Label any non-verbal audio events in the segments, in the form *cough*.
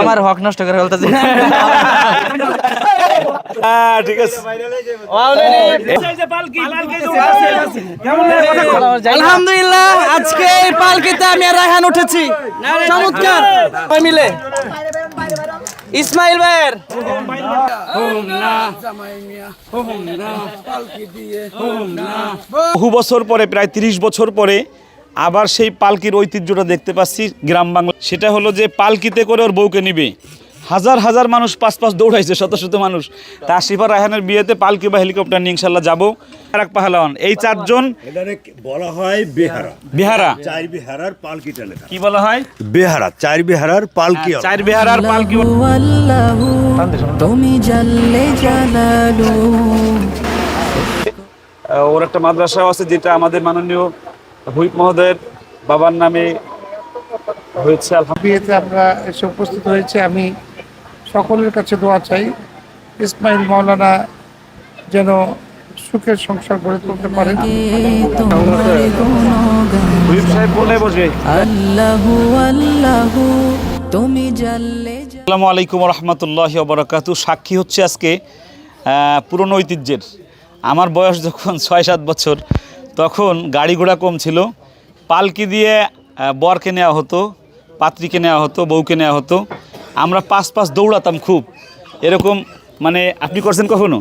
আমার হক নষ্ট করে ফেলতেছে। হ্যাঁ ঠিক আছে। আলহামদুলিল্লাহ আজকে এই পালকিতে আমি আর রায়হান উঠেছি। চমৎকার। মিলে। ইসমাইল ভাইয়ের। বহু বছর পরে প্রায় তিরিশ বছর পরে আবার সেই পালকির ঐতিহ্যটা দেখতে পাচ্ছি গ্রাম বাংলা। সেটা হলো যে পালকিতে করে ওর বউকে নিবে। হাজার হাজার মানুষ পাঁচ পাঁচ দৌড়াইছে শত শত মানুষ। তা শিফা রায়হানের বিয়েতে পালকি বা হেলিকপ্টার নিয়ে ইনশাল্লাহ যাব। আর এক পাহলাওয়ান এই চারজন বলা হয় বেহারা। বিহারা। চার বিহারার পালকিটা লেখা। কি বলা হয়? বেহারা চার বিহারার পালকি চার বিহারার পালকি তুমি জালালু আহ, ওর একটা মাদ্রাসাও আছে যেটা আমাদের মাননীয় হুইপ মহোদয়ের বাবার নামে হয়েছে আলহামদুলিল্লাহ বিয়েতে আমরা এসে উপস্থিত হয়েছি। আমি সকলের কাছে দোয়া চাই ইসমাইল মাওলানা যেন সুখের সংসার গড়ে তুলতে পারেন। হুইপ সাহেব বলে বসবে আল্লাহু আল্লাহু তুমি আসসালামু আলাইকুম রহমতুল্লাহ বরকাত সাক্ষী হচ্ছে আজকে আহ, পুরনো ঐতিহ্যের। আমার বয়স যখন ছয় সাত বছর তখন গাড়ি ঘোড়া কম ছিল। পালকি দিয়ে বরকে নেওয়া হতো, পাত্রীকে নেওয়া হতো, বউকে নেওয়া হতো। আমরা পাঁচ পাঁচ দৌড়াতাম খুব। এরকম মানে আপনি করছেন কখনো?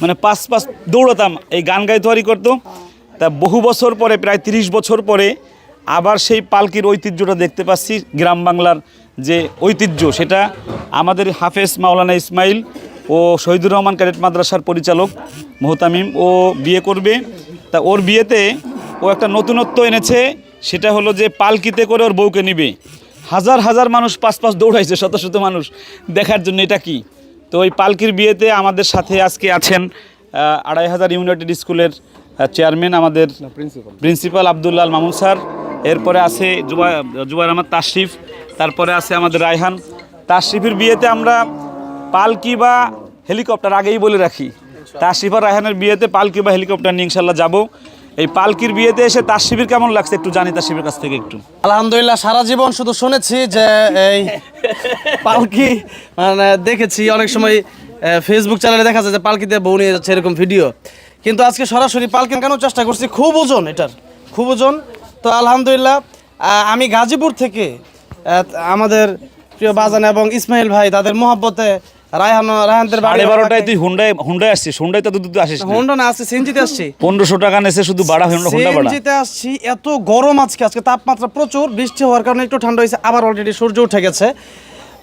মানে পাঁচ পাঁচ দৌড়াতাম। এই গান গাই তোয়ারি করতো। তা বহু বছর পরে, প্রায় তিরিশ বছর পরে, আবার সেই পালকির ঐতিহ্যটা দেখতে পাচ্ছি। গ্রাম বাংলার যে ঐতিহ্য, সেটা আমাদের হাফেজ মাওলানা ইসমাইল ও শহীদুর রহমান ক্যাডেট মাদ্রাসার পরিচালক মোহতামিম ও বিয়ে করবে। তা ওর বিয়েতে ও একটা নতুনত্ব এনেছে সেটা হলো যে পালকিতে করে ওর বউকে নিবে। হাজার হাজার মানুষ পাঁচ পাঁচ দৌড়াইছে শত শত মানুষ। দেখার জন্য এটা কি? তো ওই পালকির বিয়েতে আমাদের সাথে আজকে আছেন আড়াই হাজার ইউনাইটেড স্কুলের চেয়ারম্যান আমাদের প্রিন্সিপাল আবদুল্লাল মামুন স্যার। এরপরে আছে জুবা জুবাইর আহমদ তাশরিফ। তারপরে আছে আমাদের রায়হান। তাশরিফের বিয়েতে আমরা পালকি বা হেলিকপ্টার আগেই বলে রাখি। তাশরিফ আর রায়হানের বিয়েতে পালকি বা হেলিকপ্টার নিয়ে ইনশাল্লাহ যাব। এই পালকির বিয়েতে এসে তাশরিফের কেমন লাগছে একটু জানি তাশরিফের কাছ থেকে একটু। আলহামদুলিল্লাহ, সারা জীবন শুধু শুনেছি যে এই পালকি মানে দেখেছি অনেক সময় ফেসবুক চ্যানেলে দেখা যায় যে পালকিতে বউ নিয়ে যাচ্ছে এরকম ভিডিও কিন্তু আজকে সরাসরি পালকি কেন চেষ্টা করছি? খুব ওজন এটার, খুব ওজন। তো আলহামদুলিল্লাহ আমি গাজীপুর থেকে আমাদের প্রিয় বাজান এবং ইসমাইল ভাই, তাদের মোহাব্বতে রায়হান রায়হানদের বাড়ি তুই হুন্ডায় হুন্ডায় আসছিস হুন্ডায় তো তুই আসিস না। হোন্ডা না আসছে সিএনজিতে আসছি। পনেরোশো টাকা নেছে শুধু বাড়া হুন্ডা হুন্ডা বাড়া। সিএনজিতে আসছি এত গরম আজকে আজকে তাপমাত্রা প্রচুর বৃষ্টি হওয়ার কারণে একটু ঠান্ডা হয়েছে আবার অলরেডি সূর্য উঠে গেছে।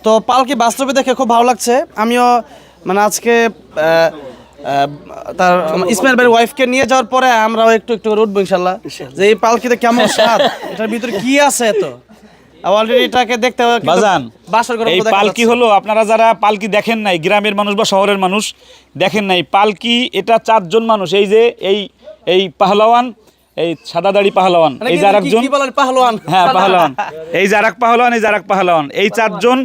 তো পালকি বাস্তবে দেখে খুব ভালো লাগছে। আমিও মানে আজকে তার ইসমাইল ভাইয়ের ওয়াইফকে নিয়ে যাওয়ার পরে আমরাও একটু একটু করে উঠবো ইনশাল্লাহ। যে এই পালকিতে কেমন স্বাদ এটার ভিতরে কি আছে এত? অলরেডি এটাকে দেখতে হবে বাজান এই পালকি হলো আপনারা যারা পালকি দেখেন নাই গ্রামের মানুষ বা শহরের মানুষ দেখেন নাই পালকি এটা চারজন মানুষ এই যে এই এই পাহলাওয়ান এই সাদা দাড়ি পাহলাওয়ান মানে এই কি- যে কি- আরেকজন কি বলেন পাহলোয়ান হ্যাঁ পাহলাওয়ান। এই যে আরেক পাহলাওয়ান এই যে আরেক পাহলাওয়ান এই চারজন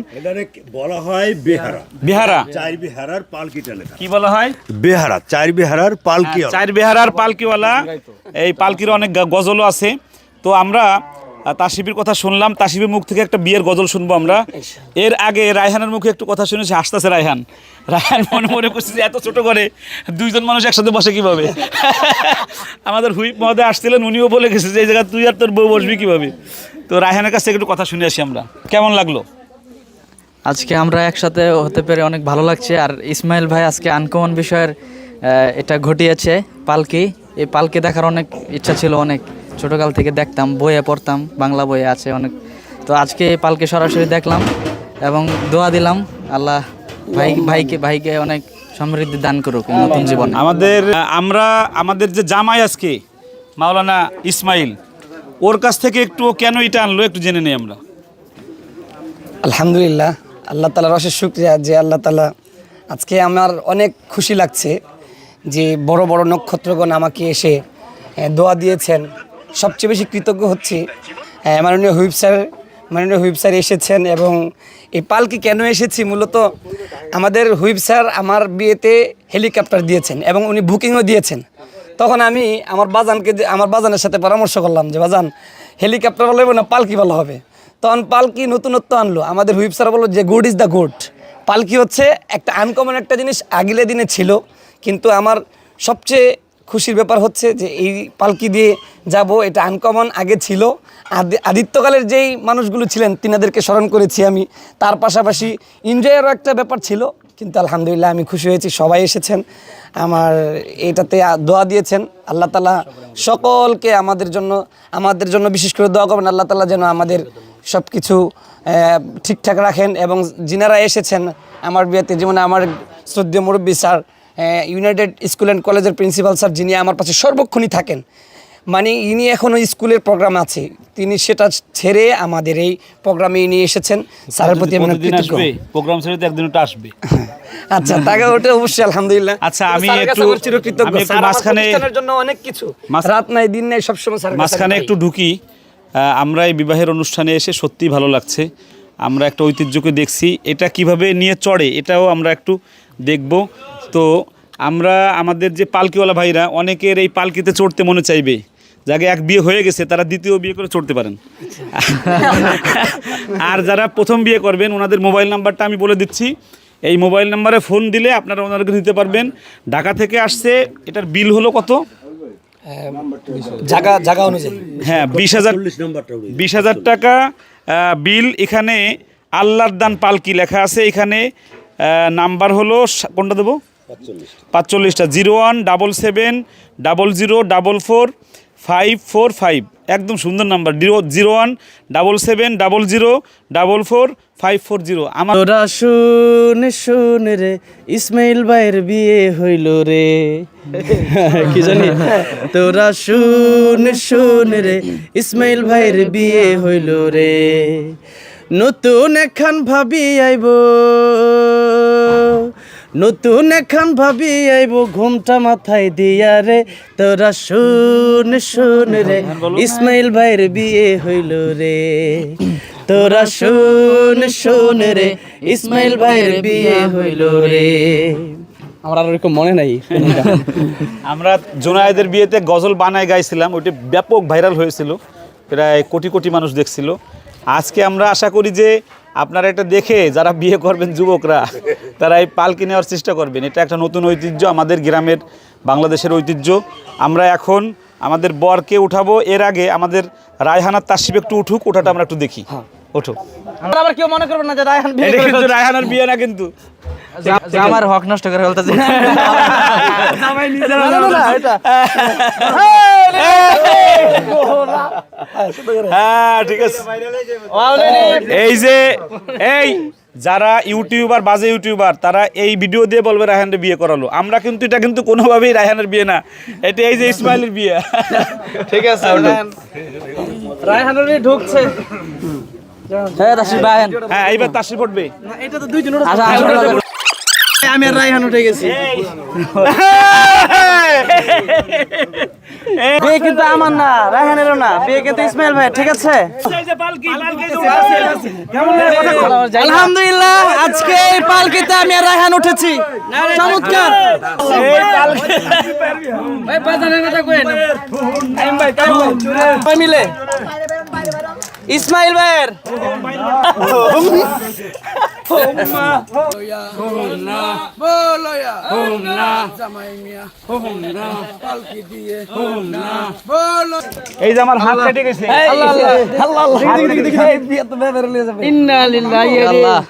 বলা হয় বেহারা। বিহারা? চার বিহারার পালকিটা লেখা। কি বলা হয়? বেহারা চার বিহারার পালকি চার বেহারার পালকিওয়ালা। এই পালকির অনেক গ- গজলও আছে। তো আমরা আহ, তাসিফের কথা শুনলাম তাসিফের মুখ থেকে একটা বিয়ের গজল শুনব আমরা। এর আগে রায়হানের মুখে একটু কথা শুনেছি হাসতেছে রায়হান। রায়হান মনে মনে করছে যে এত ছোট করে দুইজন মানুষ একসাথে বসে কীভাবে? আমাদের হুইপ মহোদয় আসছিলেন উনিও বলে গেছে যে এই জায়গায় তুই আর তোর বউ বসবি কীভাবে? তো রায়হানের কাছ থেকে একটু কথা শুনে আসি আমরা। কেমন লাগল? আজকে আমরা একসাথে হতে পেরে অনেক ভালো লাগছে। আর ইসমাইল ভাই আজকে আনকমন বিষয়ের এটা ঘটিয়েছে পালকি। এই পালকি দেখার অনেক ইচ্ছা ছিল অনেক। ছোটকাল থেকে দেখতাম বইয়ে পড়তাম বাংলা বইয়ে আছে অনেক। তো আজকে পালকে সরাসরি দেখলাম এবং দোয়া দিলাম আল্লাহ ভাই ভাইকে ভাইকে অনেক সমৃদ্ধি দান করুক নতুন জীবন। আমাদের আমরা আমাদের যে জামাই আজকে মাওলানা ইসমাইল ওর কাছ থেকে একটু কেন এটা আনলো একটু জেনে নিই আমরা। আলহামদুলিল্লাহ আল্লাহ তালার অশেষ শুক্রিয়া যে আল্লাহ তালা আজকে আমার অনেক খুশি লাগছে যে বড় বড় নক্ষত্রগণ আমাকে এসে দোয়া দিয়েছেন। সবচেয়ে বেশি কৃতজ্ঞ হচ্ছি। আহ, মাননীয় হুইপ স্যার মাননীয় হুইপ স্যার এসেছেন এবং এই পালকি কেন এসেছি? মূলত আমাদের হুইপ স্যার আমার বিয়েতে হেলিকপ্টার দিয়েছেন এবং উনি বুকিংও দিয়েছেন। তখন আমি আমার বাজানকে আমার বাজানের সাথে পরামর্শ করলাম যে বাজান হেলিকপ্টার হবে না পালকি ভালো হবে। তখন পালকি নতুনত্ব আনলো। আমাদের হুইপ স্যার বলল যে গুড ইজ দ্য গুড। পালকি হচ্ছে একটা আনকমন একটা জিনিস আগিলে দিনে ছিল। কিন্তু আমার সবচেয়ে খুশির ব্যাপার হচ্ছে যে এই পালকি দিয়ে যাব, এটা আনকমন আগে ছিল। আদি, আদিত্যকালের যেই মানুষগুলো ছিলেন, তিনাদেরকে স্মরণ করেছি আমি। তার পাশাপাশি এনজয়েরও একটা ব্যাপার ছিল, কিন্তু আলহামদুলিল্লাহ আমি খুশি হয়েছি, সবাই এসেছেন। আমার এটাতে দোয়া দিয়েছেন। আল্লাহ তালা সকলকে আমাদের জন্য আমাদের জন্য বিশেষ করে দোয়া করবেন। আল্লাহ তালা যেন আমাদের সব কিছু ঠিকঠাক রাখেন এবং যিনারা এসেছেন, আমার বিয়েতে, যেমন আমার শ্রদ্ধেয় মুরব্বী স্যার ইউনাইটেড স্কুল অ্যান্ড কলেজের প্রিন্সিপাল স্যার যিনি আমার পাশে সর্বক্ষণই থাকেন মানে ইনি এখনও স্কুলের প্রোগ্রাম আছে তিনি সেটা ছেড়ে আমাদের এই প্রোগ্রামে ইনি এসেছেন স্যারের প্রতি আমি কৃতজ্ঞ। প্রোগ্রাম ছেড়ে তো একদিন আসবে। *laughs* আচ্ছা তাকে ওটা অবশ্যই আলহামদুলিল্লাহ। আচ্ছা, আমি একটু- চিরকৃতজ্ঞ। স্যার মাঝখানে- জন্য অনেক কিছু। রাত নাই দিন নাই সবসময় স্যারের কাছে মাঝখানে একটু ঢুকি। আমরা এই বিবাহের অনুষ্ঠানে এসে সত্যিই ভালো লাগছে। আমরা একটা ঐতিহ্যকে দেখছি। এটা কীভাবে নিয়ে চড়ে এটাও আমরা একটু দেখব। তো আমরা আমাদের যে পালকিওয়ালা ভাইরা অনেকের এই পালকিতে চড়তে মনে চাইবে। যাকে এক বিয়ে হয়ে গেছে তারা দ্বিতীয় বিয়ে করে চড়তে পারেন। আর যারা প্রথম বিয়ে করবেন ওনাদের মোবাইল নাম্বারটা আমি বলে দিচ্ছি। এই মোবাইল নাম্বারে ফোন দিলে আপনারা ওনাদেরকে দিতে পারবেন। ঢাকা থেকে আসছে এটার বিল হলো কত? জায়গা জায়গা অনুযায়ী। হ্যাঁ বিশ হাজার বিশ হাজার টাকা বিল এখানে আল্লাহর দান পালকি লেখা আছে। এখানে নাম্বার হলো কোনটা দেবো? পাঁচচল্লিশটা, zero one, double seven, double zero, double four, five four, five. একদম সুন্দর number, zero zero one, double seven, double zero, double four, five, four, zero. আমার তোরা শুন শুন রে, ইসমাইল ভাইয়ের বিয়ে হইল রে। কি জানি? তোরা শুন শুন রে, ইসমাইল ভাইয়ের বিয়ে হইল রে। নতুন এখান ভাবি আইব। নতুন এখান ভাবি আইব ঘুমটা মাথায় দিয়া রে। তোরা শুন শুন রে ইসমাইল ভাইয়ের বিয়ে হইল রে। তোরা শুন শুন রে ইসমাইল ভাইয়ের বিয়ে হইল রে। আমার আর ওরকম মনে নাই। *laughs* আমরা জোনায়েদের বিয়েতে গজল বানায় গাইছিলাম ওইটি ব্যাপক ভাইরাল হয়েছিল প্রায় কোটি কোটি মানুষ দেখছিল। আজকে আমরা আশা করি যে আপনারা এটা দেখে যারা বিয়ে করবেন যুবকরা তারা এই পালকি নেওয়ার চেষ্টা করবেন। এটা একটা নতুন ঐতিহ্য আমাদের গ্রামের বাংলাদেশের ঐতিহ্য। আমরা এখন আমাদের বরকে উঠাবো। এর আগে আমাদের রায়হানার তাসিব একটু উঠুক ওঠাটা আমরা একটু দেখি। ওঠো আমরা আবার কেউ মনে করবেন না যে রায়হান বিয়ে কিন্তু রায়হানার বিয়ে না কিন্তু। আমার হক নষ্ট করে ফেলতেছে। *laughs* এটা হ্যাঁ ঠিক আছে। এই যে এই যারা ইউটিউবার বাজে ইউটিউবার তারা এই ভিডিও দিয়ে বলবে রায়হানের বিয়ে করালো। আমরা কিন্তু এটা কিন্তু কোনোভাবেই রায়হানের বিয়ে না। এটা এই যে ইসমাইলের বিয়ে। ঠিক আছে রায়হান। রায়হান ঢুকছে। হ্যাঁ তাসির ভাই হ্যাঁ এইবার তাসি পড়বে না, এটা তো দুইজন। আসা, আসা, আসা। আমি আর রায়হান উঠে গেছি। *laughs* বিয়ে কিন্তু আমার না, রায়হানেরও না। বিয়ে কিন্তু ইসমাইল ভাই ঠিক আছে? আলহামদুলিল্লাহ, আজকে এই পালকিতে আমি আর রায়হান উঠেছি। চমৎকার। মিলে। ইসমাইল ভাইয়ের। এই যে আমার হাত কেটে গেছে আল্লাহ আল্লাহ আল্লাহ আল্লাহ দেখি দেখি দেখি এই বিয়ে তো বের লিয়ে যাবে ইন্না লিল্লাহি আল্লাহ